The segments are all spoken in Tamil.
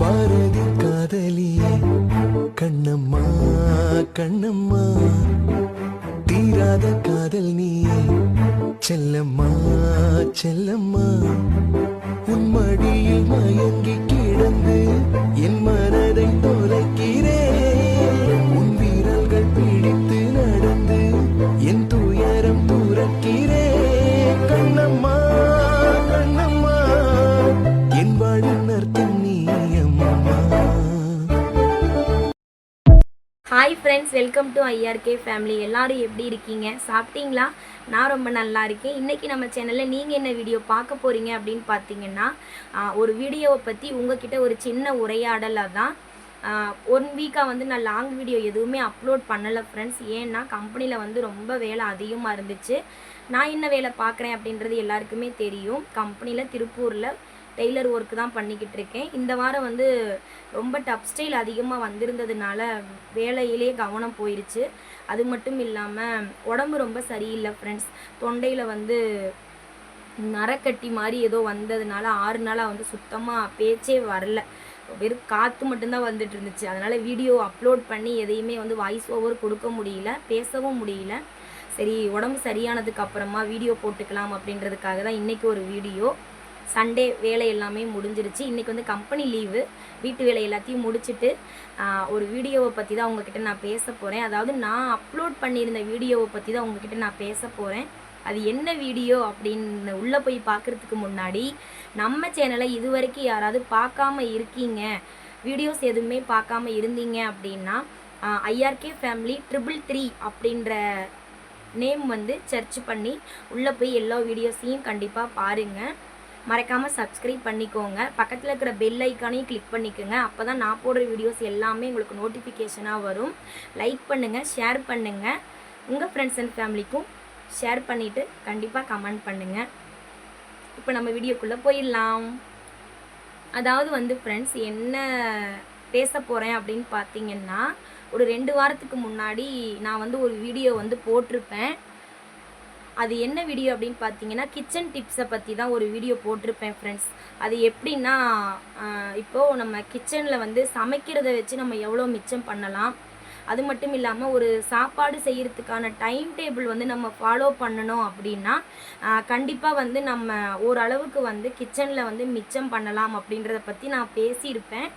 பாரதி காதலியே கண்ணம்மா கண்ணம்மா. தீராத காதல் நீ செல்லம்மா செல்லம்மா. உன் மடியில் மயங்கி கிடந்து என் மனதை தொலைக்கிறேன் hi friends welcome to IRK family எல்லாரும் எப்படி இருக்கீங்க? சாப்பிட்டீங்களா? நான் ரொம்ப நல்லா இருக்கேன். இன்றைக்கி நம்ம சேனலில் நீங்கள் என்ன வீடியோ பார்க்க போகிறீங்க அப்படின்னு பார்த்தீங்கன்னா ஒரு வீடியோவை பற்றி உங்ககிட்ட ஒரு சின்ன உரையாடலாக தான் ஒன் வீக்காக வந்து நான் லாங் வீடியோ எதுவுமே அப்லோட் பண்ணலை ஃப்ரெண்ட்ஸ் ஏன்னா கம்பெனியில் வந்து ரொம்ப வேலை அதிகமாக இருந்துச்சு. நான் என்ன வேலை பார்க்குறேன் அப்படின்றது எல்லாருக்குமே தெரியும். கம்பெனியில் திருப்பூரில் டெய்லர் ஒர்க் தான் பண்ணிக்கிட்டு இருக்கேன் இந்த வாரம் வந்து ரொம்ப டப் ஸ்டைல் அதிகமாக வந்திருந்ததுனால வேலையிலே கவனம் போயிடுச்சு அது மட்டும் இல்லாமல் உடம்பு ரொம்ப சரியில்லை ஃப்ரெண்ட்ஸ் தொண்டையில் வந்து நரக்கட்டி மாதிரி ஏதோ வந்ததுனால ஆறு நாளாக வந்து சுத்தமாக பேச்சே வரல. வெறும் காற்று மட்டும்தான் வந்துட்டு இருந்துச்சு. அதனால் வீடியோ அப்லோட் பண்ணி எதையுமே வந்து வாய்ஸ் ஓவர் கொடுக்க முடியல பேசவும் முடியல. சரி உடம்பு சரியானதுக்கு அப்புறமா வீடியோ போட்டுக்கலாம் அப்படின்றதுக்காக தான் இன்றைக்கி ஒரு வீடியோ சண்டே வேலை எல்லாமே முடிஞ்சிருச்சு. இன்றைக்கி வந்து கம்பெனி லீவு வீட்டு வேலை எல்லாத்தையும் முடிச்சுட்டு ஒரு வீடியோவை பற்றி தான் உங்ககிட்ட நான் பேச போகிறேன் அதாவது நான் அப்லோட் பண்ணியிருந்த வீடியோவை பற்றி தான் உங்ககிட்ட நான் பேச போகிறேன் அது என்ன வீடியோ அப்படின்னு உள்ளே போய் பார்க்குறதுக்கு முன்னாடி நம்ம சேனலை இது வரைக்கும் யாராவது பார்க்காம இருக்கீங்க வீடியோஸ் எதுவுமே பார்க்காம இருந்தீங்க அப்படின்னா ஐஆர்கே ஃபேமிலி ட்ரிபிள் த்ரீ அப்படின்ற நேம் வந்து சர்ச் பண்ணி உள்ளே போய் எல்லா வீடியோஸையும் கண்டிப்பாக பாருங்கள் மறக்காமல் சப்ஸ்கிரைப் பண்ணிக்கோங்க. பக்கத்தில் இருக்கிற பெல் ஐக்கானையும் கிளிக் பண்ணிக்கோங்க. அப்போ தான் நான் போடுற வீடியோஸ் எல்லாமே உங்களுக்கு நோட்டிஃபிகேஷனாக வரும். லைக் பண்ணுங்கள் ஷேர் பண்ணுங்கள் உங்கள் ஃப்ரெண்ட்ஸ் அண்ட் ஃபேமிலிக்கும் ஷேர் பண்ணிவிட்டு கண்டிப்பாக கமெண்ட் பண்ணுங்கள் இப்போ நம்ம வீடியோக்குள்ளே போயிடலாம். அதாவது வந்து ஃப்ரெண்ட்ஸ் என்ன பேச போகிறேன் அப்படின்னு பார்த்தீங்கன்னா ஒரு ரெண்டு வாரத்துக்கு முன்னாடி நான் வந்து ஒரு வீடியோ வந்து போட்டிருப்பேன். அது என்ன வீடியோ அப்படின்னு பார்த்தீங்கன்னா கிச்சன் டிப்ஸை பற்றி தான் ஒரு வீடியோ போட்டிருப்பேன் ஃப்ரெண்ட்ஸ் அது எப்படின்னா இப்போது நம்ம கிச்சனில் வந்து சமைக்கிறத வச்சு நம்ம எவ்வளோ மிச்சம் பண்ணலாம் அது மட்டும் இல்லாமல் ஒரு சாப்பாடு செய்கிறதுக்கான டைம் டேபிள் வந்து நம்ம ஃபாலோ பண்ணணும் அப்படின்னா கண்டிப்பாக வந்து நம்ம ஓரளவுக்கு வந்து கிச்சனில் வந்து மிச்சம் பண்ணலாம் அப்படின்றத பற்றி நான் பேசியிருப்பேன்.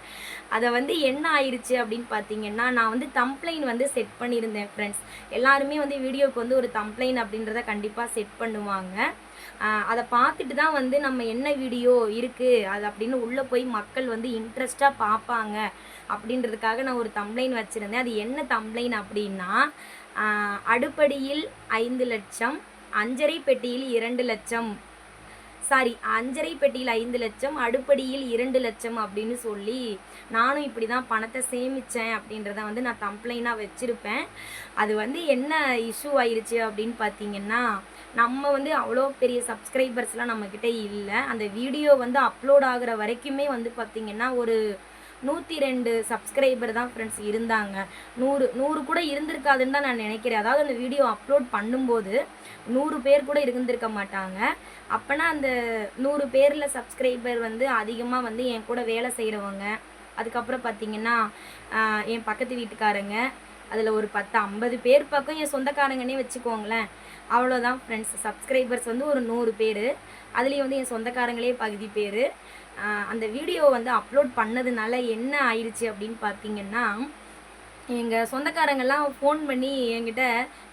அதை வந்து என்ன ஆயிடுச்சு அப்படின்னு பார்த்தீங்கன்னா நான் வந்து தம்ப்ளைன் வந்து செட் பண்ணியிருந்தேன் ஃப்ரெண்ட்ஸ் எல்லாருமே வந்து வீடியோவுக்கு வந்து ஒரு தம்ப்ளைன் அப்படின்றத கண்டிப்பாக செட் பண்ணுவாங்க. அதை பார்த்துட்டு தான் வந்து நம்ம என்ன வீடியோ இருக்குது அது அப்படின்னு உள்ளே போய் மக்கள் வந்து இன்ட்ரெஸ்டாக பார்ப்பாங்க. அப்படின்றதுக்காக நான் ஒரு தம்ப்ளைன் வச்சுருந்தேன். அது என்ன தம்ப்ளைன் அப்படின்னா அடுப்படியில் ஐந்து லட்சம் அஞ்சரை பெட்டியில் இரண்டு லட்சம். சாரி அஞ்சரை பெட்டியில் ஐந்து லட்சம் அடுப்படியில் இரண்டு லட்சம் அப்படின்னு சொல்லி நானும் இப்படி தான் பணத்தை சேமித்தேன் அப்படின்றத வந்து நான் கம்ப்ளைனாக வச்சுருப்பேன். அது வந்து என்ன இஷ்யூ ஆயிடுச்சு அப்படின்னு பார்த்தீங்கன்னா நம்ம வந்து அவ்வளோ பெரிய சப்ஸ்கிரைபர்ஸ்லாம் நம்மக்கிட்ட இல்லை. அந்த வீடியோ வந்து அப்லோட் ஆகிற வரைக்குமே வந்து பார்த்திங்கன்னா ஒரு நூற்றி ரெண்டு சப்ஸ்கிரைபர் தான் ஃப்ரெண்ட்ஸ் இருந்தாங்க. நூறு நூறு கூட இருந்திருக்காதுன்னு தான் நான் நினைக்கிறேன். அதாவது அந்த வீடியோ அப்லோட் பண்ணும்போது நூறு பேர் கூட இருந்திருக்க மாட்டாங்க. அப்போனா அந்த நூறு பேரில் சப்ஸ்கிரைபர் வந்து அதிகமாக வந்து என் கூட வேலை செய்கிறவங்க அதுக்கப்புறம் பார்த்தீங்கன்னா என் பக்கத்து வீட்டுக்காரங்க அதில் ஒரு பத்து ஐம்பது பேர் பக்கம் என் சொந்தக்காரங்கன்னே வச்சுக்கோங்களேன். அவ்வளோதான் ஃப்ரெண்ட்ஸ் சப்ஸ்கிரைபர்ஸ் வந்து ஒரு நூறு பேர். அதுலேயும் வந்து என் சொந்தக்காரங்களே பகுதி பேர். அந்த வீடியோ வந்து அப்லோட் பண்ணதுனால என்ன ஆயிடுச்சு அப்படின்னு பார்த்தீங்கன்னா எங்கள் சொந்தக்காரங்கெல்லாம் ஃபோன் பண்ணி என்கிட்ட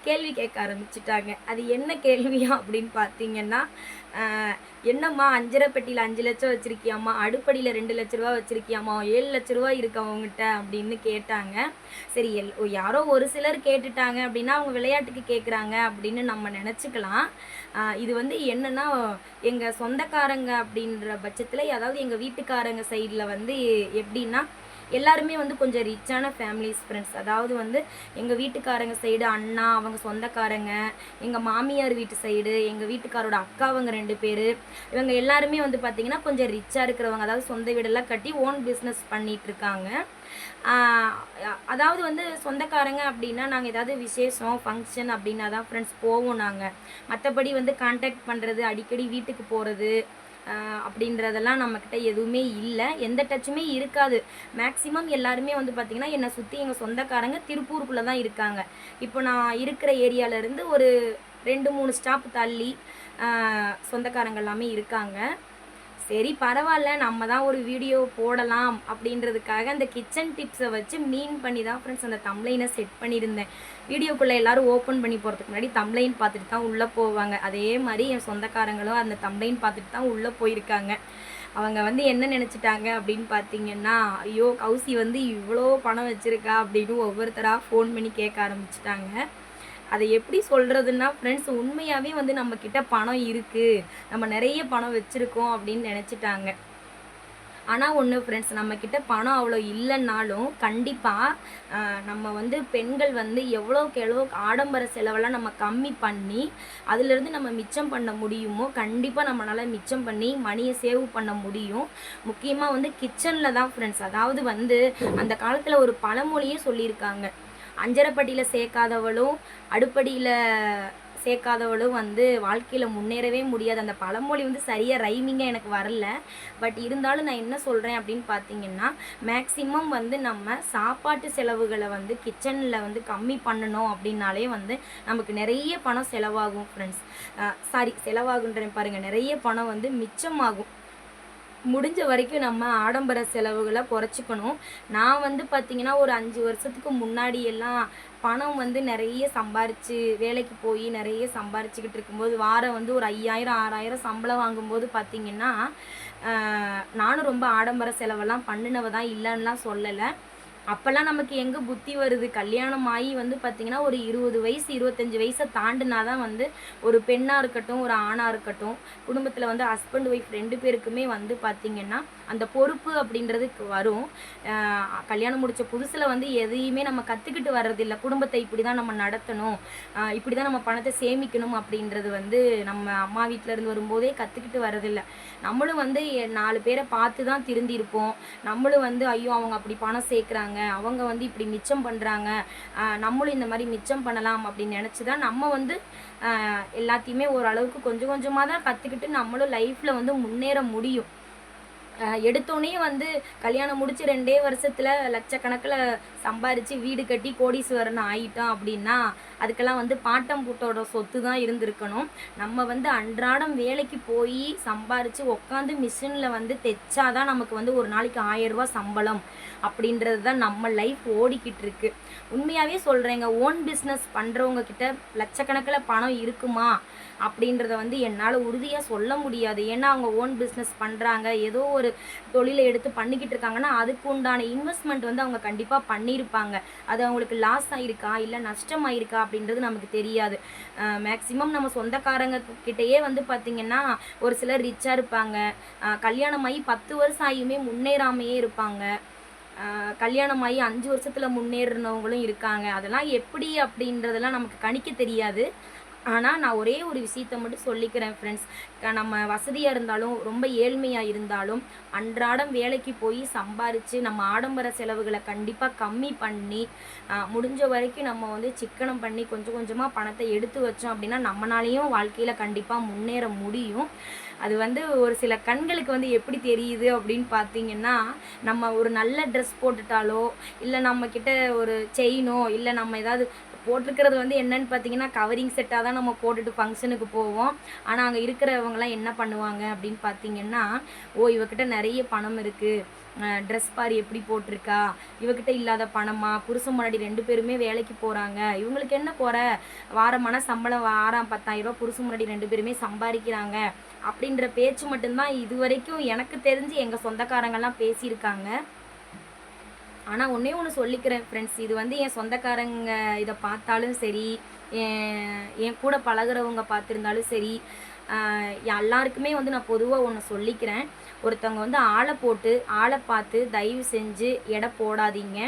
கேள்வி கேட்க ஆரம்பிச்சிட்டாங்க. அது என்ன கேள்வியா அப்படின்னு பார்த்தீங்கன்னா என்னம்மா அஞ்சரை பெட்டியில் அஞ்சு லட்சம் வச்சுருக்கியாம்மா? அடுப்படியில் ரெண்டு லட்ச ரூபா வச்சுருக்கியாம்மா? ஏழு லட்ச ரூபா இருக்கு அவங்ககிட்ட அப்படின்னு கேட்டாங்க. சரி எல் ஓ, யாரோ ஒரு சிலர் கேட்டுட்டாங்க அப்படின்னா அவங்க விளையாட்டுக்கு கேட்குறாங்க அப்படின்னு நம்ம நினச்சிக்கலாம். இது வந்து என்னன்னா எங்கள் சொந்தக்காரங்க அப்படின்ற பட்சத்தில் அதாவது எங்கள் வீட்டுக்காரங்க சைடில் வந்து எப்படின்னா எல்லாருமே வந்து கொஞ்சம் ரிச்சான ஃபேமிலிஸ் ஃப்ரெண்ட்ஸ் அதாவது வந்து எங்கள் வீட்டுக்காரங்க சைடு அண்ணா அவங்க சொந்தக்காரங்க எங்கள் மாமியார் வீட்டு சைடு எங்கள் வீட்டுக்காரோட அக்காவங்க ரெண்டு பேர் இவங்க எல்லாருமே வந்து பார்த்திங்கன்னா கொஞ்சம் ரிச்சாக இருக்கிறவங்க. அதாவது சொந்த வீடெல்லாம் கட்டி ஓன் பிஸ்னஸ் பண்ணிகிட்டு இருக்காங்க. அதாவது வந்து சொந்தக்காரங்க அப்படின்னா நாங்கள் ஏதாவது விசேஷம் ஃபங்க்ஷன் அப்படின்னா தான் ஃப்ரெண்ட்ஸ் போவோம் நாங்கள் மற்றபடி வந்து காண்டாக்ட் பண்ணுறது அடிக்கடி வீட்டுக்கு போகிறது அப்படின்றதெல்லாம் நம்மக்கிட்ட எதுவுமே இல்லை. எந்த டச்சுமே இருக்காது. மேக்ஸிமம் எல்லாருமே வந்து பார்த்திங்கன்னா என்னை சுற்றி எங்கள் சொந்தக்காரங்க திருப்பூருக்குள்ளே தான் இருக்காங்க. இப்போ நான் இருக்கிற ஏரியாவிலேருந்து ஒரு ரெண்டு மூணு ஸ்டாப் தள்ளி சொந்தக்காரங்க எல்லாமே இருக்காங்க. சரி பரவாயில்ல நம்ம தான் ஒரு வீடியோ போடலாம் அப்படின்றதுக்காக அந்த கிச்சன் டிப்ஸை வச்சு மீன் பண்ணி தான் ஃப்ரெண்ட்ஸ் அந்த தம்ளைனை செட் பண்ணியிருந்தேன். வீடியோக்குள்ளே எல்லாரும் ஓப்பன் பண்ணி போகிறதுக்கு முன்னாடி தம்ளைன் பார்த்துட்டு தான் உள்ளே போவாங்க. அதே மாதிரி என் சொந்தக்காரங்களும் அந்த தம்ளைன் பார்த்துட்டு தான் உள்ளே போயிருக்காங்க. அவங்க வந்து என்ன நினச்சிட்டாங்க அப்படின்னு பார்த்தீங்கன்னா ஐயோ கௌசி வந்து இவ்வளோ பணம் வச்சுருக்கா அப்படின்னு ஒவ்வொருத்தராக ஃபோன் பண்ணி கேட்க ஆரம்பிச்சிட்டாங்க. அதை எப்படி சொல்கிறதுன்னா ஃப்ரெண்ட்ஸ் உண்மையாகவே வந்து நம்மக்கிட்ட பணம் இருக்குது நம்ம நிறைய பணம் வச்சுருக்கோம் அப்படின்னு நினச்சிட்டாங்க. ஆனால் ஒன்று ஃப்ரெண்ட்ஸ் நம்மக்கிட்ட பணம் அவ்வளோ இல்லைன்னாலும் கண்டிப்பாக நம்ம வந்து பெண்கள் வந்து எவ்வளோக்கு எவ்வளோ ஆடம்பர செலவெல்லாம் நம்ம கம்மி பண்ணி அதுலேருந்து நம்ம மிச்சம் பண்ண முடியுமோ கண்டிப்பாக நம்மளால் மிச்சம் பண்ணி மணியை சேவ் பண்ண முடியும். முக்கியமாக வந்து கிச்சனில் தான் ஃப்ரெண்ட்ஸ் அதாவது வந்து அந்த காலத்தில் ஒரு பழமொழியே சொல்லியிருக்காங்க. அஞ்சரைப்படியில் சேர்க்காதவளும் அடுப்படியில் சேர்க்காதவளும் வந்து வாழ்க்கையில் முன்னேறவே முடியாது. அந்த பழமொழி வந்து சரியாக ரைமிங்காக எனக்கு வரல. பட் இருந்தாலும் நான் என்ன சொல்கிறேன் அப்படின்னு பார்த்தீங்கன்னா மேக்ஸிமம் வந்து நம்ம சாப்பாட்டு செலவுகளை வந்து கிச்சனில் வந்து கம்மி பண்ணணும் அப்படின்னாலே வந்து நமக்கு நிறைய பணம் செலவாகும் ஃப்ரெண்ட்ஸ் சாரி செலவாகுன்றேன் பாருங்கள் நிறைய பணம் வந்து மிச்சமாகும். முடிஞ்ச வரைக்கும் நம்ம ஆடம்பர செலவுகளை குறைச்சிக்கணும். நான் வந்து பார்த்திங்கன்னா ஒரு அஞ்சு வருஷத்துக்கு முன்னாடி எல்லாம் பணம் வந்து நிறைய சம்பாரித்து வேலைக்கு போய் நிறைய சம்பாரிச்சுக்கிட்டு இருக்கும்போது வாரம் வந்து ஒரு ஐயாயிரம் ஆறாயிரம் சம்பளம் வாங்கும்போது பார்த்திங்கன்னா நானும் ரொம்ப ஆடம்பர செலவெல்லாம் பண்ணினவ தான் இல்லைன்னுலாம் சொல்லலை. அப்போல்லாம் நமக்கு எங்கே புத்தி வருது? கல்யாணம் ஆகி வந்து பார்த்திங்கன்னா ஒரு இருபது வயசு இருபத்தஞ்சி வயசை தாண்டினா தான் வந்து ஒரு பெண்ணாக இருக்கட்டும் ஒரு ஆணாக இருக்கட்டும் குடும்பத்தில் வந்து ஹஸ்பண்ட் ஒய்ஃப் ரெண்டு பேருக்குமே வந்து பார்த்திங்கன்னா அந்த பொறுப்பு அப்படின்றதுக்கு வரும். கல்யாணம் முடித்த புதுசில் வந்து எதையுமே நம்ம கற்றுக்கிட்டு வர்றதில்லை. குடும்பத்தை இப்படி தான் நம்ம நடத்தணும். இப்படி தான் நம்ம பணத்தை சேமிக்கணும் அப்படின்றது வந்து நம்ம அம்மா வீட்டில் இருந்து வரும்போதே கற்றுக்கிட்டு வர்றதில்லை. நம்மளும் வந்து எ- நாலு பேரை பார்த்து தான் திருந்திருப்போம். நம்மளும் வந்து ஐயோ அவங்க அப்படி பணம் சேர்க்குறாங்க. அவங்க வந்து இப்படி மிச்சம் பண்ணுறாங்க நம்மளும் இந்த மாதிரி மிச்சம் பண்ணலாம் அப்படின்னு நினச்சி தான் நம்ம வந்து எல்லாத்தையுமே ஓரளவுக்கு கொஞ்சம் கொஞ்சமாக தான் கற்றுக்கிட்டு நம்மளும் லைஃப்பில் வந்து முன்னேற முடியும். எடுத்தோடனே வந்து கல்யாணம் முடிச்சு ரெண்டே வருஷத்துல லட்சக்கணக்கில் சம்பாரிச்சு வீடு கட்டி கோடீஸ்வரன் ஆயிட்டோம் அப்படின்னா அதுக்கெல்லாம் வந்து பாட்டம் பூட்டோட சொத்து தான் இருந்திருக்கணும். நம்ம வந்து அன்றாடம் வேலைக்கு போய் சம்பாரிச்சு உட்காந்து மிஷினில் வந்து தைச்சாதான் நமக்கு வந்து ஒரு நாளைக்கு ஆயிரம் சம்பளம் அப்படின்றது தான் நம்ம லைஃப் ஓடிக்கிட்டு இருக்கு. உண்மையாகவே சொல்கிறேங்க ஓன் பிஸ்னஸ் பண்ணுறவங்க கிட்ட லட்சக்கணக்கில் பணம் இருக்குமா அப்படின்றத வந்து என்னால் உறுதியாக சொல்ல முடியாது. ஏன்னா அவங்க ஓன் பிஸ்னஸ் பண்ணுறாங்க ஏதோ ஒரு தொழிலை எடுத்து பண்ணிக்கிட்டு இருக்காங்கன்னா அதுக்கு உண்டான இன்வெஸ்ட்மெண்ட் வந்து அவங்க கண்டிப்பாக பண்ணியிருப்பாங்க. அது அவங்களுக்கு லாஸ் ஆகிருக்கா இல்லை நஷ்டம் ஆயிருக்கா அப்படின்றது நமக்கு தெரியாது. மேக்ஸிமம் நம்ம சொந்தக்காரங்க கிட்டேயே வந்து பார்த்திங்கன்னா ஒரு சிலர் ரிச்சாக இருப்பாங்க. கல்யாணம் ஆகி பத்து வருஷம் ஆகியுமே முன்னேறாமையே இருப்பாங்க. கல்யாணம் ஆகி அஞ்சு வருஷத்தில் முன்னேறினவங்களும் இருக்காங்க. அதெல்லாம் எப்படி அப்படின்றதெல்லாம் நமக்கு கணிக்க தெரியாது. ஆனால் நான் ஒரே ஒரு விஷயத்தை மட்டும் சொல்லிக்கிறேன் ஃப்ரெண்ட்ஸ் நம்ம வசதியாக இருந்தாலும் ரொம்ப ஏழ்மையாக இருந்தாலும் அன்றாடம் வேலைக்கு போய் சம்பாரித்து நம்ம ஆடம்பர செலவுகளை கண்டிப்பாக கம்மி பண்ணி முடிஞ்ச வரைக்கும் நம்ம வந்து சிக்கனம் பண்ணி கொஞ்சம் கொஞ்சமாக பணத்தை எடுத்து வச்சோம் அப்படின்னா நம்மளாலேயும் வாழ்க்கையில் கண்டிப்பாக முன்னேற முடியும். அது வந்து ஒரு சில கண்களுக்கு வந்து எப்படி தெரியுது அப்படின்னு பார்த்தீங்கன்னா நம்ம ஒரு நல்ல ட்ரெஸ் போட்டுட்டாலோ இல்லை நம்மக்கிட்ட ஒரு செயினோ இல்லை நம்ம ஏதாவது போட்டிருக்கிறது வந்து என்னன்னு பார்த்தீங்கன்னா கவரிங் செட்டாக தான் நம்ம போட்டுட்டு ஃபங்க்ஷனுக்கு போவோம். ஆனால் அங்கே இருக்கிறவங்கலாம் என்ன பண்ணுவாங்க அப்படின்னு பார்த்தீங்கன்னா ஓ இவகிட்ட நிறைய பணம் இருக்குது ட்ரெஸ் பாரு எப்படி போட்டிருக்கா? இவகிட்ட இல்லாத பணமா? புருஷன் முன்னாடி ரெண்டு பேருமே வேலைக்கு போகிறாங்க இவங்களுக்கு என்ன குறை? வாரமான சம்பளம் வாரம் பத்தாயிரம் புருஷன் முன்னாடி ரெண்டு பேருமே சம்பாதிக்கிறாங்க. அப்படின்ற பேச்சு மட்டும்தான் இது வரைக்கும் எனக்கு தெரிஞ்சு எங்கள் சொந்தக்காரங்கெல்லாம் பேசியிருக்காங்க. ஆனால் ஒன்றே ஒன்று சொல்லிக்கிறேன் ஃப்ரெண்ட்ஸ் இது வந்து என் சொந்தக்காரங்க இதை பார்த்தாலும் சரி என் என் கூட பழகுறவங்க பார்த்துருந்தாலும் சரி எல்லாருக்குமே வந்து நான் பொதுவாக ஒன்று சொல்லிக்கிறேன். ஒருத்தவங்க வந்து ஆளை போட்டு ஆளை பார்த்து தயவு செஞ்சு எடை போடாதீங்க.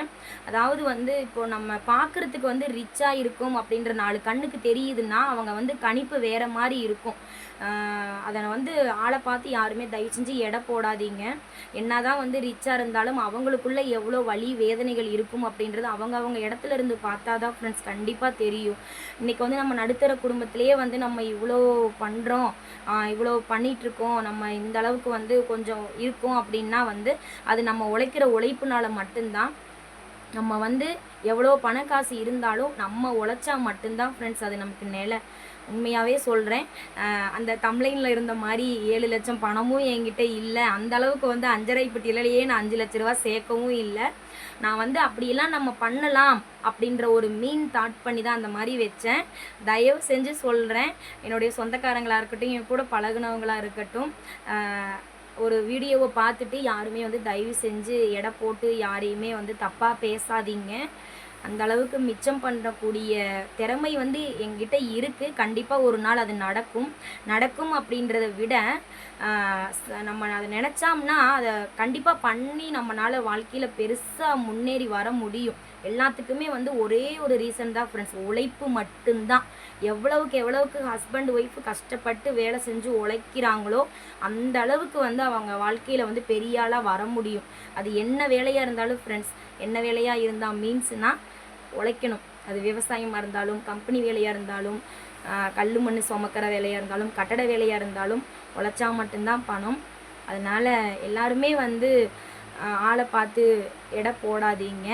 அதாவது வந்து இப்போ நம்ம பார்க்குறதுக்கு வந்து ரிச்சாக இருக்கும் அப்படின்ற நாலு கண்ணுக்கு தெரியுதுன்னா அவங்க வந்து கணிப்பு வேறு மாதிரி இருக்கும். அதை வந்து ஆளை பார்த்து யாருமே தயவு செஞ்சு எடை போடாதீங்க. என்ன தான் வந்து ரிச்சாக இருந்தாலும் அவங்களுக்குள்ளே எவ்வளோ வலி வேதனைகள் இருக்கும் அப்படின்றது அவங்க அவங்க இடத்துல இருந்து பார்த்தா தான் ஃப்ரெண்ட்ஸ் கண்டிப்பாக தெரியும். இன்றைக்கி வந்து நம்ம நடுத்தர குடும்பத்திலேயே வந்து நம்ம இவ்வளோ பண்ணுறோம் இவ்வளோ பண்ணிகிட்ருக்கோம் நம்ம இந்த அளவுக்கு வந்து கொஞ்சம் இருக்கோம் அப்படின்னா வந்து அது நம்ம உழைக்கிற உழைப்புனால மட்டும்தான். நம்ம வந்து எவ்வளோ பணக்காசு காசு இருந்தாலும் நம்ம உழைச்சா மட்டும்தான் ஃப்ரெண்ட்ஸ் அது நமக்கு நிலை. உண்மையாகவே சொல்கிறேன் அந்த தம்ளைனில் இருந்த மாதிரி ஏழு லட்சம் பணமும் என்கிட்ட இல்லை. அந்த அளவுக்கு வந்து அஞ்சரை பெட்டியிலேயே நான் அஞ்சு லட்ச ரூபா சேர்க்கவும் இல்லை. நான் வந்து அப்படியெல்லாம் நம்ம பண்ணலாம் அப்படின்ற ஒரு மீன் தாட் பண்ணி தான் அந்த மாதிரி வச்சேன். தயவு செஞ்சு சொல்கிறேன் என்னுடைய சொந்தக்காரங்களாக இருக்கட்டும் என் கூட பழகுனவங்களாக இருக்கட்டும் ஒரு வீடியோவை பார்த்துட்டு யாருமே வந்து தயவு செஞ்சு எடை போட்டு யாரையுமே வந்து தப்பாக பேசாதீங்க. அந்த அளவுக்கு மிச்சம் பண்ணக்கூடிய திறமை வந்து எங்கிட்ட இருக்குது கண்டிப்பாக ஒரு நாள் அது நடக்கும். நடக்கும் அப்படின்றத விட நம்ம அதை நினச்சோம்னா அதை கண்டிப்பாக பண்ணி நம்மளால் வாழ்க்கையில் பெருசாக முன்னேறி வர முடியும். எல்லாத்துக்குமே வந்து ஒரே ஒரு ரீசன் தான் ஃப்ரெண்ட்ஸ் உழைப்பு மட்டும்தான். எவ்வளவுக்கு எவ்வளவுக்கு ஹஸ்பண்ட் ஒய்ஃப் கஷ்டப்பட்டு வேலை செஞ்சு உழைக்கிறாங்களோ அந்த அளவுக்கு வந்து அவங்க வாழ்க்கையில் வந்து பெரிய ஆளாக வர முடியும். அது என்ன வேலையாக இருந்தாலும் ஃப்ரெண்ட்ஸ் என்ன வேலையாக இருந்தால் மீன்ஸ்னால் உழைக்கணும். அது விவசாயமாக இருந்தாலும் கம்பெனி வேலையாக இருந்தாலும் ஆஹ் கல்லு மண் சுமக்கிற வேலையாக இருந்தாலும் கட்டட வேலையாக இருந்தாலும் உழைச்சா மட்டும்தான் பணம். அதனால் எல்லாருமே வந்து ஆளை பார்த்து எடை போடாதீங்க.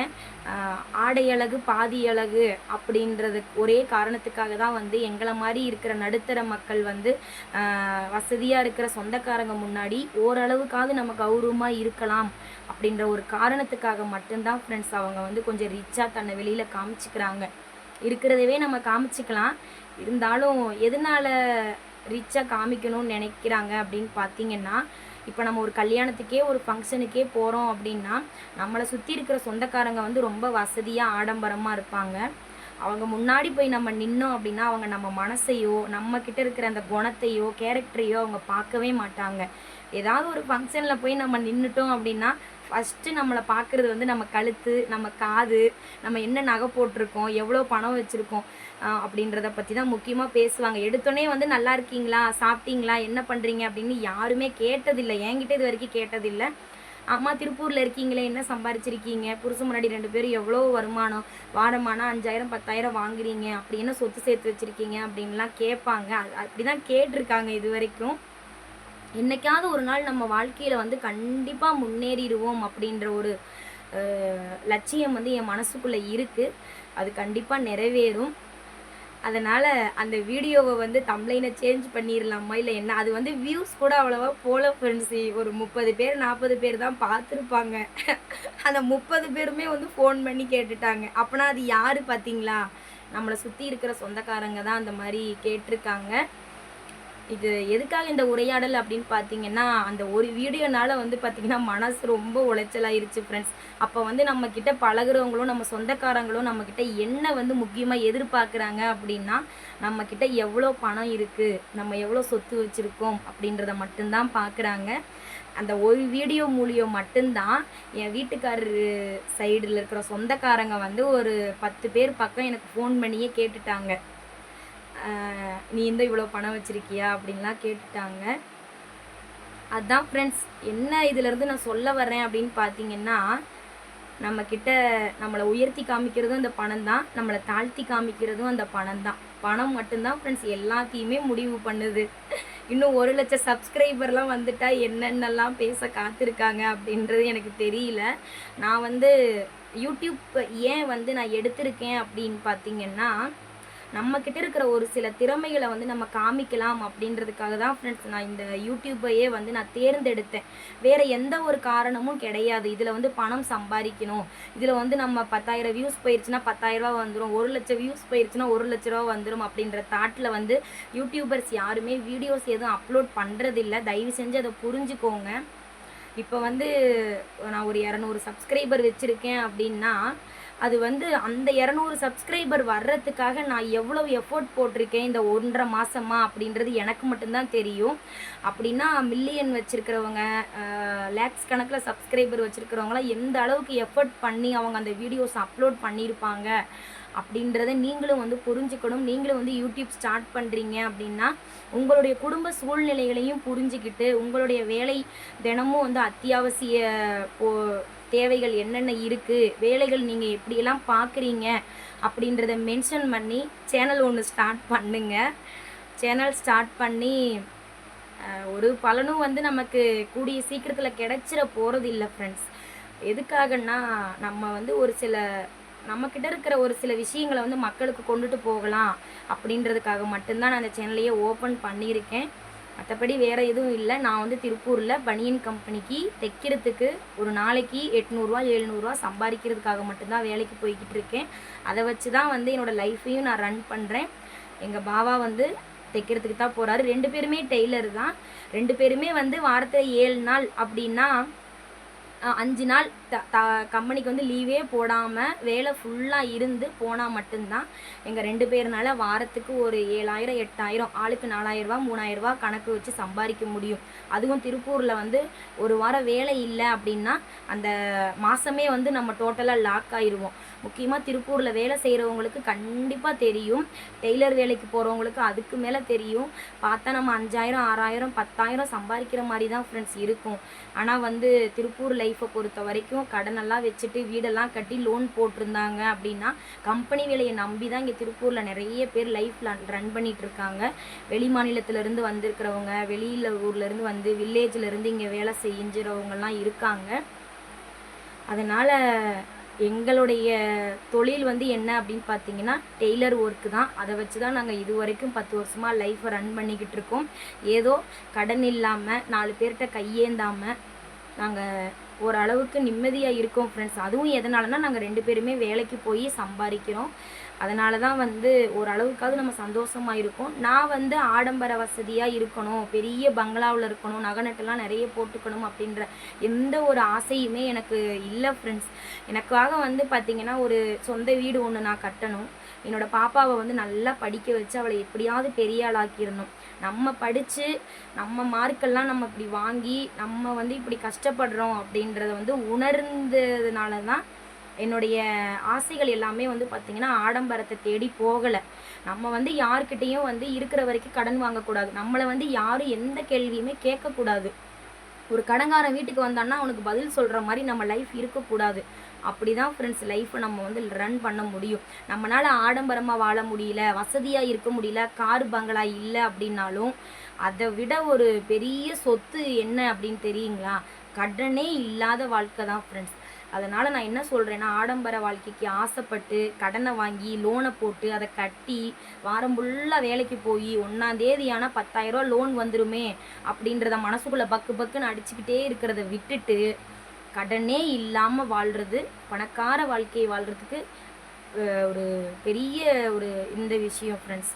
ஆடையழகு பாதியழகு பாதி அப்படின்றது ஒரே காரணத்துக்காக தான் வந்து எங்களை மாதிரி இருக்கிற நடுத்தர மக்கள் வந்து வசதியாக இருக்கிற சொந்தக்காரங்க முன்னாடி ஓரளவுக்காவது நம்ம கௌரவமாக இருக்கலாம் அப்படின்ற ஒரு காரணத்துக்காக மட்டும்தான் ஃப்ரெண்ட்ஸ் அவங்க வந்து கொஞ்சம் ரிச்சாக தன்னை வெளியில் காமிச்சிக்கிறாங்க. இருக்கிறதவே நம்ம காமிச்சிக்கலாம். இருந்தாலும் எதனால ரிச்சாக காமிக்கணும்னு நினைக்கிறாங்க அப்படின்னு பார்த்தீங்கன்னா இப்போ நம்ம ஒரு கல்யாணத்துக்கே ஒரு ஃபங்க்ஷனுக்கே போகிறோம் அப்படின்னா நம்மளை சுற்றி இருக்கிற சொந்தக்காரங்க வந்து ரொம்ப வசதியாக ஆடம்பரமாக இருப்பாங்க. அவங்க முன்னாடி போய் நம்ம நின்னோம் அப்படின்னா அவங்க நம்ம மனசையோ நம்ம கிட்ட இருக்கிற அந்த குணத்தையோ கேரக்டரையோ அவங்க பார்க்கவே மாட்டாங்க. ஏதாவது ஒரு ஃபங்க்ஷனில் போய் நம்ம நின்றுட்டோம் அப்படின்னா ஃபஸ்ட்டு நம்மளை பார்க்குறது வந்து நம்ம கழுத்து நம்ம காது நம்ம என்ன நகை போட்டிருக்கோம் எவ்வளோ பணம் வச்சுருக்கோம் அப்படின்றத பற்றி தான் முக்கியமாக பேசுவாங்க. எடுத்தோடனே வந்து நல்லா இருக்கீங்களா? சாப்பிட்டீங்களா? என்ன பண்ணுறீங்க அப்படின்னு யாருமே கேட்டதில்லை. என்கிட்ட இது வரைக்கும் கேட்டதில்லை. அம்மா திருப்பூரில் இருக்கீங்களே? என்ன சம்பாரிச்சிருக்கீங்க? புருஷன் முன்னாடி ரெண்டு பேரும் எவ்வளோ வருமானம்? வாரமானா அஞ்சாயிரம் பத்தாயிரம் வாங்குறீங்க? அப்படி என்ன சொத்து சேர்த்து வச்சுருக்கீங்க? அப்படின்லாம் கேட்பாங்க. அப்படி தான் கேட்டிருக்காங்க இது வரைக்கும். என்னைக்காவது ஒரு நாள் நம்ம வாழ்க்கையில் வந்து கண்டிப்பாக முன்னேறிடுவோம் அப்படின்ற ஒரு லட்சியம் வந்து என் மனசுக்குள்ளே இருக்குது அது கண்டிப்பாக நிறைவேறும். அதனால் அந்த வீடியோவை வந்து தம்ப்ளைனை சேஞ்ச் பண்ணிடலாமா இல்லை என்ன? அது வந்து வியூஸ் கூட அவ்வளோவா போல ஃப்ரெண்ட்ஸு ஒரு முப்பது பேர் நாற்பது பேர் தான் பார்த்துருப்பாங்க. அந்த முப்பது பேருமே வந்து ஃபோன் பண்ணி கேட்டுட்டாங்க. அப்போனா அது யார் பார்த்தீங்களா? நம்மளை சுற்றி இருக்கிற சொந்தக்காரங்க தான் அந்த மாதிரி கேட்டிருக்காங்க. இது எதுக்காக இந்த உரையாடல் அப்படின்னு பார்த்தீங்கன்னா அந்த ஒரு வீடியோனால வந்து பார்த்தீங்கன்னா மனசு ரொம்ப உளைச்சலாயிருச்சு ஃப்ரெண்ட்ஸ் அப்போ வந்து நம்ம கிட்ட பழகுறவங்களும் நம்ம சொந்தக்காரங்களும் நம்ம கிட்ட என்ன வந்து முக்கியமாக எதிர்பார்க்குறாங்க அப்படின்னா நம்ம கிட்ட எவ்வளோ பணம் இருக்குது நம்ம எவ்வளோ சொத்து வச்சுருக்கோம் அப்படின்றத மட்டும்தான் பார்க்குறாங்க அந்த ஒரு வீடியோ மூலியம் மட்டும்தான் என் வீட்டுக்காரரு சைடில் இருக்கிற சொந்தக்காரங்க வந்து ஒரு பத்து பேர் பக்கம் எனக்கு ஃபோன் பண்ணியே கேட்டுட்டாங்க. நீ இந்த இவ்வளோ பணம் வச்சுருக்கியா? அப்படின்லாம் கேட்டுட்டாங்க. அதுதான் ஃப்ரெண்ட்ஸ் என்ன இதுலேருந்து நான் சொல்ல வர்றேன் அப்படின்னு பார்த்தீங்கன்னா நம்மக்கிட்ட நம்மளை உயர்த்தி காமிக்கிறதும் அந்த பணம் தான் நம்மளை தாழ்த்தி காமிக்கிறதும் அந்த பணம் தான். பணம் மட்டும்தான் ஃப்ரெண்ட்ஸ் எல்லாத்தையுமே முடிவு பண்ணுது. இன்னும் ஒரு லட்சம் சப்ஸ்கிரைபர்லாம் வந்துட்டால் என்னென்னலாம் பேச காத்திருக்காங்க அப்படின்றது எனக்கு தெரியல. நான் வந்து யூடியூப் ஏன் வந்து நான் எடுத்திருக்கேன் அப்படின்னு பார்த்தீங்கன்னா நம்ம கிட்ட இருக்கிற ஒரு சில திறமைகளை வந்து நம்ம காமிக்கலாம் அப்படின்றதுக்காக தான் ஃப்ரெண்ட்ஸ் நான் இந்த யூடியூப்பையே வந்து நான் தேர்ந்தெடுத்தேன். வேற எந்த ஒரு காரணமும் கிடையாது. இதில் வந்து பணம் சம்பாதிக்கணும். இதில் வந்து நம்ம பத்தாயிரம் வியூஸ் போயிருச்சுன்னா பத்தாயிரம் ரூபா வந்துடும் ஒரு லட்சம் வியூஸ் போயிருச்சுன்னா ஒரு லட்ச ரூபா வந்துடும் அப்படின்ற தாட்டில் வந்து யூடியூபர்ஸ் யாருமே வீடியோஸ் எதுவும் அப்லோட் பண்ணுறதில்ல தயவு செஞ்சு அதை புரிஞ்சுக்கோங்க. இப்போ வந்து நான் ஒரு இரநூறு சப்ஸ்கிரைபர் வச்சுருக்கேன் அப்படின்னா அது வந்து அந்த இரநூறு சப்ஸ்கிரைபர் வர்றதுக்காக நான் எவ்வளோ எஃபோர்ட் போட்டிருக்கேன் இந்த ஒன்றரை மாசமா அப்படின்றது எனக்கு மட்டும்தான் தெரியும். அப்படின்னா மில்லியன் வச்சுருக்கிறவங்க லேக்ஸ் கணக்கில் சப்ஸ்கிரைபர் வச்சுருக்கிறவங்களாம் எந்த அளவுக்கு எஃபர்ட் பண்ணி அவங்க அந்த வீடியோஸ் அப்லோட் பண்ணியிருப்பாங்க அப்படின்றத நீங்களும் வந்து புரிஞ்சுக்கணும். நீங்களும் வந்து யூடியூப் ஸ்டார்ட் பண்ணுறீங்க அப்படின்னா உங்களுடைய குடும்ப சூழ்நிலைகளையும் புரிஞ்சுக்கிட்டு உங்களுடைய வேலை தினமும் வந்து அத்தியாவசிய போ தேவைகள் என்னென்ன இருக்குது வேலைகள் நீங்கள் எப்படியெல்லாம் பார்க்குறீங்க அப்படின்றத மென்ஷன் பண்ணி சேனல் ஒன்று ஸ்டார்ட் பண்ணுங்க. சேனல் ஸ்டார்ட் பண்ணி ஒரு பலனும் வந்து நமக்கு கூடிய சீக்கிரத்தில் கிடச்சிட போகிறது இல்லை ஃப்ரெண்ட்ஸ் எதுக்காகன்னா நம்ம வந்து ஒரு சில நம்மக்கிட்ட இருக்கிற ஒரு சில விஷயங்களை வந்து மக்களுக்கு கொண்டுட்டு போகலாம் அப்படின்றதுக்காக மட்டும்தான் நான் அந்த சேனலையே ஓப்பன் பண்ணியிருக்கேன். மற்றபடி வேறு எதுவும் இல்லை. நான் வந்து திருப்பூரில் பனியன் கம்பெனிக்கு தைக்கிறதுக்கு ஒரு நாளைக்கு எட்நூறுரூவா எழுநூறுவா சம்பாதிக்கிறதுக்காக மட்டும்தான் வேலைக்கு போய்கிட்டு இருக்கேன். அதை வச்சு தான் வந்து என்னோடய லைஃப்பையும் நான் ரன் பண்ணுறேன் எங்கள் பாவா வந்து தைக்கிறதுக்கு தான் போகிறாரு ரெண்டு பேருமே டெய்லர் தான். ரெண்டு பேருமே வந்து வாரத்தில் ஏழு நாள் அப்படின்னா அஞ்சு நாள் த த கம்பெனிக்கு வந்து லீவே போடாமல் வேலை ஃபுல்லாக இருந்து போனால் மட்டும்தான். எங்கள் ரெண்டு பேர்னால வாரத்துக்கு ஒரு ஏழாயிரம் எட்டாயிரம் ஆளுக்கு நாலாயிரரூவா மூணாயிரரூவா கணக்கு வச்சு சம்பாதிக்க முடியும். அதுவும் திருப்பூரில் வந்து ஒரு வாரம் வேலை இல்லை அப்படின்னா அந்த மாதமே வந்து நம்ம டோட்டலாக லாக் ஆயிடுவோம் முக்கியமாக திருப்பூரில் வேலை செய்கிறவங்களுக்கு கண்டிப்பாக தெரியும். டெய்லர் வேலைக்கு போகிறவங்களுக்கு அதுக்கு மேலே தெரியும். பார்த்தா நம்ம அஞ்சாயிரம் ஆறாயிரம் பத்தாயிரம் சம்பாதிக்கிற மாதிரி தான் ஃப்ரெண்ட்ஸ் இருக்கும். ஆனால் வந்து திருப்பூர் லைஃப்பை பொறுத்த வரைக்கும் கடனெல்லாம் வச்சுட்டு வீடெல்லாம் கட்டி லோன் போட்டிருந்தாங்க அப்படின்னா கம்பெனி வேலையை நம்பி தான் இங்கே திருப்பூரில் நிறைய பேர் லைஃப் ரன் பண்ணிட்டு இருக்காங்க வெளி மாநிலத்திலேருந்து வந்திருக்கிறவங்க வெளியில் ஊர்லேருந்து வந்து வில்லேஜ்லேருந்து இங்கே வேலை செஞ்சுறவங்கலாம் இருக்காங்க. அதனால் எங்களுடைய தொழில் வந்து என்ன அப்படின்னு பார்த்தீங்கன்னா டெய்லர் ஒர்க்கு தான். அதை வச்சு தான் நாங்கள் இது வரைக்கும் பத்து வருஷமாக லைஃப்பை ரன் பண்ணிக்கிட்டு இருக்கோம். ஏதோ கடன் இல்லாமல் நாலு பேர்கிட்ட கையேந்தாமல் நாங்கள் ஓரளவுக்கு நிம்மதியாக இருக்கோம் ஃப்ரெண்ட்ஸ் அதுவும் எதனாலனா நாங்கள் ரெண்டு பேருமே வேலைக்கு போய் சம்பாதிக்கிறோம். அதனால தான் வந்து ஓரளவுக்காவது நம்ம சந்தோஷமாக இருக்கோம். நான் வந்து ஆடம்பர வசதியாக இருக்கணும் பெரிய பங்களாவில் இருக்கணும் நகநட்டெல்லாம் நிறைய போட்டுக்கணும் அப்படின்ற எந்த ஒரு ஆசையுமே எனக்கு இல்லை ஃப்ரெண்ட்ஸ் எனக்காக வந்து பார்த்திங்கன்னா ஒரு சொந்த வீடு ஒன்று நான் கட்டணும். என்னோடய பாப்பாவை வந்து நல்லா படிக்க வச்சு அவளை எப்படியாவது பெரிய ஆளாக்கிடணும். நம்ம படித்து நம்ம மார்க்கெல்லாம் நம்ம இப்படி வாங்கி நம்ம வந்து இப்படி கஷ்டப்படுறோம் அப்படின்றத வந்து உணர்ந்ததுனால தான் என்னுடைய ஆசைகள் எல்லாமே வந்து பார்த்திங்கன்னா ஆடம்பரத்தை தேடி போகலை. நம்ம வந்து யார்கிட்டேயும் வந்து இருக்கிற வரைக்கும் கடன் வாங்கக்கூடாது. நம்மளை வந்து யாரும் எந்த கேள்வியுமே கேட்கக்கூடாது. ஒரு கடங்காரன் வீட்டுக்கு வந்தான்னா அவனுக்கு பதில் சொல்கிற மாதிரி நம்ம லைஃப் இருக்கக்கூடாது. அப்படி தான் ஃப்ரெண்ட்ஸ் லைஃப்பை நம்ம வந்து ரன் பண்ண முடியும். நம்மளால் ஆடம்பரமாக வாழ முடியல வசதியாக இருக்க முடியல கார் பங்களா இல்லை அப்படின்னாலும் அதை விட ஒரு பெரிய சொத்து என்ன அப்படின்னு தெரியுங்களா? கடனே இல்லாத வாழ்க்கை தான் ஃப்ரெண்ட்ஸ் அதனால் நான் என்ன சொல்கிறேன்னா ஆடம்பர வாழ்க்கைக்கு ஆசைப்பட்டு கடனை வாங்கி லோனை போட்டு அதை கட்டி வாரம் ஃபுல்லாக வேலைக்கு போய் ஒன்றாந்தேதி ஆனால் பத்தாயிரரூவா லோன் வந்துருமே அப்படின்றத மனசுக்குள்ளே பக்கு பக்குன்னு அடிச்சுக்கிட்டே இருக்கிறத விட்டுட்டு கடனே இல்லாமல் வாழ்கிறது பணக்கார வாழ்க்கையை வாழ்கிறதுக்கு ஒரு பெரிய ஒரு இந்த விஷயம் ஃப்ரெண்ட்ஸ்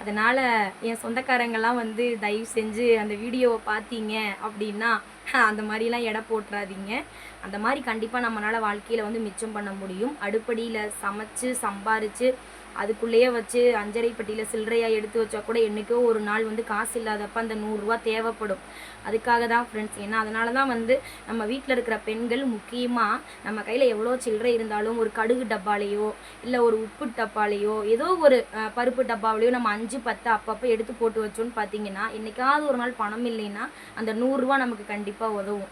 அதனால் என் சொந்தக்காரங்கெல்லாம் வந்து தயவு செஞ்சு அந்த வீடியோவை பார்த்தீங்க அப்படின்னா அந்த மாதிரிலாம் எடை போட்டுறாதீங்க. அந்த மாதிரி கண்டிப்பாக நம்மளால் வாழ்க்கையில் வந்து மிச்சம் பண்ண முடியும். அடுப்படியில் சமைச்சு சம்பாரித்து அதுக்குள்ளேயே வச்சு அஞ்சரை பட்டியில் சில்லறையாக எடுத்து வச்சா கூட என்றைக்கோ ஒரு நாள் வந்து காசு இல்லாதப்ப அந்த நூறுரூவா தேவைப்படும். அதுக்காக தான் ஃப்ரெண்ட்ஸ் ஏன்னா அதனால தான் வந்து நம்ம வீட்டில் இருக்கிற பெண்கள் முக்கியமாக நம்ம கையில் எவ்வளோ சில்லறை இருந்தாலும் ஒரு கடுகு டப்பாலேயோ இல்லை ஒரு உப்பு டப்பாலேயோ ஏதோ ஒரு பருப்பு டப்பாவிலையோ நம்ம அஞ்சு பத்து அப்பப்போ எடுத்து போட்டு வச்சோன்னு பார்த்தீங்கன்னா என்றைக்காவது ஒரு நாள் பணம் இல்லைன்னா அந்த நூறுரூவா நமக்கு கண்டிப்பாக உதவும்.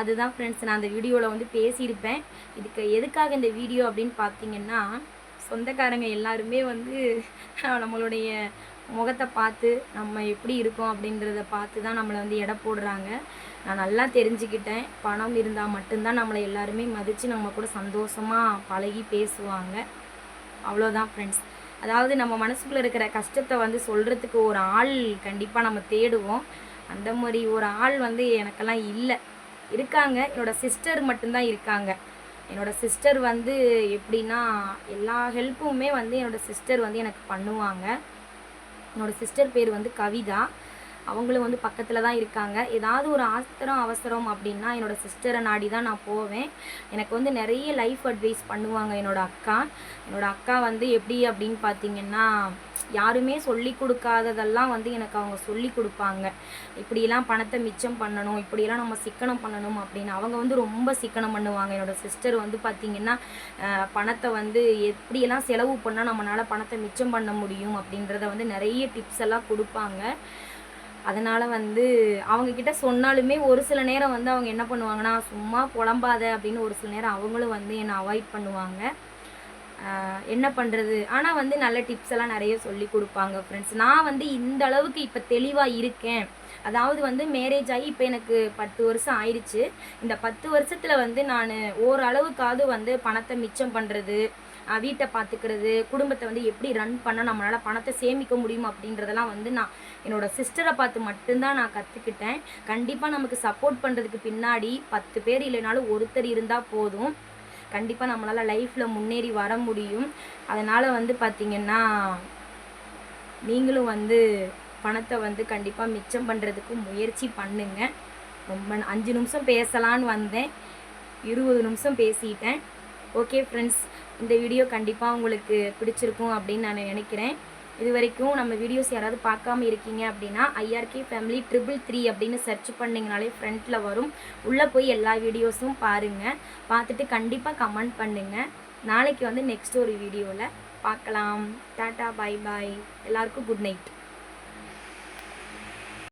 அதுதான் ஃப்ரெண்ட்ஸ் நான் அந்த வீடியோவில் வந்து பேசியிருப்பேன். இதுக்கு எதுக்காக இந்த வீடியோ அப்படின்னு பார்த்தீங்கன்னா சொந்தக்காரங்க எல்லாருமே வந்து நம்மளுடைய முகத்தை பார்த்து நம்ம எப்படி இருக்கோம் அப்படின்றத பார்த்து தான் நம்மளை வந்து எடை போடுறாங்க. நான் நல்லா தெரிஞ்சுக்கிட்டேன். பணம் இருந்தால் மட்டும்தான் நம்மளை எல்லாருமே மதித்து நம்ம கூட சந்தோஷமாக பழகி பேசுவாங்க. அவ்வளோதான் ஃப்ரெண்ட்ஸ் அதாவது நம்ம மனசுக்குள்ளே இருக்கிற கஷ்டத்தை வந்து சொல்கிறதுக்கு ஒரு ஆள் கண்டிப்பாக நம்ம தேடுவோம். அந்த மாதிரி ஒரு ஆள் வந்து எனக்கெல்லாம் இல்லை. இருக்காங்க. என்னோடய சிஸ்டர் மட்டும்தான் இருக்காங்க. என்னோட சிஸ்டர் வந்து எப்படின்னா எல்லா ஹெல்ப்புமே வந்து என்னோட சிஸ்டர் வந்து எனக்கு பண்ணுவாங்க. என்னோட சிஸ்டர் பேர் வந்து கவிதா. அவங்களும் வந்து பக்கத்தில் தான் இருக்காங்க. ஏதாவது ஒரு ஆத்திரம் அவசரம் அப்படின்னா என்னோட சிஸ்டரை நாடி தான் நான் போவேன். எனக்கு வந்து நிறைய லைஃப் அட்வைஸ் பண்ணுவாங்க என்னோடய அக்கா. என்னோடய அக்கா வந்து எப்படி அப்படின்னு பார்த்தீங்கன்னா யாருமே சொல்லி கொடுக்காததெல்லாம் வந்து எனக்கு அவங்க சொல்லி கொடுப்பாங்க. இப்படியெல்லாம் பணத்தை மிச்சம் பண்ணணும் இப்படியெல்லாம் நம்ம சிக்கனம் பண்ணணும் அப்படின்னு அவங்க வந்து ரொம்ப சிக்கனம் பண்ணுவாங்க. என்னோட சிஸ்டர் வந்து பார்த்திங்கன்னா பணத்தை வந்து எப்படியெல்லாம் செலவு பண்ணால் நம்மளால் பணத்தை மிச்சம் பண்ண முடியும் அப்படின்றத வந்து நிறைய டிப்ஸ் எல்லாம் கொடுப்பாங்க. அதனால் வந்து அவங்கக்கிட்ட சொன்னாலுமே ஒரு சில நேரம் வந்து அவங்க என்ன பண்ணுவாங்கன்னா சும்மா புலம்பாத அப்படின்னு ஒரு சில நேரம் அவங்களும் வந்து என்னை அவாய்ட் பண்ணுவாங்க. என்ன பண்ணுறது ஆனால் வந்து நல்ல டிப்ஸ் எல்லாம் நிறைய சொல்லி கொடுப்பாங்க ஃப்ரெண்ட்ஸ் நான் வந்து இந்த அளவுக்கு இப்போ தெளிவாக இருக்கேன். அதாவது வந்து மேரேஜ் ஆகி இப்போ எனக்கு பத்து வருஷம் ஆயிடுச்சு. இந்த பத்து வருஷத்தில் வந்து நான் ஓரளவுக்காவது வந்து பணத்தை மிச்சம் பண்ணுறது வீட்டை பார்த்துக்கிறது குடும்பத்தை வந்து எப்படி ரன் பண்ணால் நம்மளால் பணத்தை சேமிக்க முடியும் அப்படின்றதெல்லாம் வந்து நான் என்னோடய சிஸ்டரை பார்த்து மட்டும்தான் நான் கற்றுக்கிட்டேன் கண்டிப்பாக நமக்கு சப்போர்ட் பண்ணுறதுக்கு பின்னாடி பத்து பேர் இல்லைனாலும் ஒருத்தர் இருந்தால் போதும். கண்டிப்பாக நம்மளால் லைஃப்பில் முன்னேறி வர முடியும். அதனால் வந்து பார்த்திங்கன்னா நீங்களும் வந்து பணத்தை வந்து கண்டிப்பாக மிச்சம் பண்ணுறதுக்கு முயற்சி பண்ணுங்க. ரொம்ப அஞ்சு நிமிஷம் பேசலான்னு வந்தேன். இருபது நிமிஷம் பேசிட்டேன். ஓகே ஃப்ரெண்ட்ஸ் இந்த வீடியோ கண்டிப்பாக உங்களுக்கு பிடிச்சிருக்கும் அப்படின்னு நான் நினைக்கிறேன். இது வரைக்கும் நம்ம வீடியோஸ் யாராவது பார்க்காம இருக்கீங்க அப்படின்னா ஐஆர்கே ஃபேமிலி ட்ரிபிள் த்ரீ அப்படின்னு சர்ச் பண்ணிங்கனாலே ஃப்ரண்ட்டில் வரும். உள்ளே போய் எல்லா வீடியோஸும் பாருங்கள் பார்த்துட்டு கண்டிப்பாக கமெண்ட் பண்ணுங்கள் நாளைக்கு வந்து நெக்ஸ்ட் ஒரு வீடியோவில் பார்க்கலாம். டாட்டா பை பாய் எல்லாருக்கும் குட் நைட்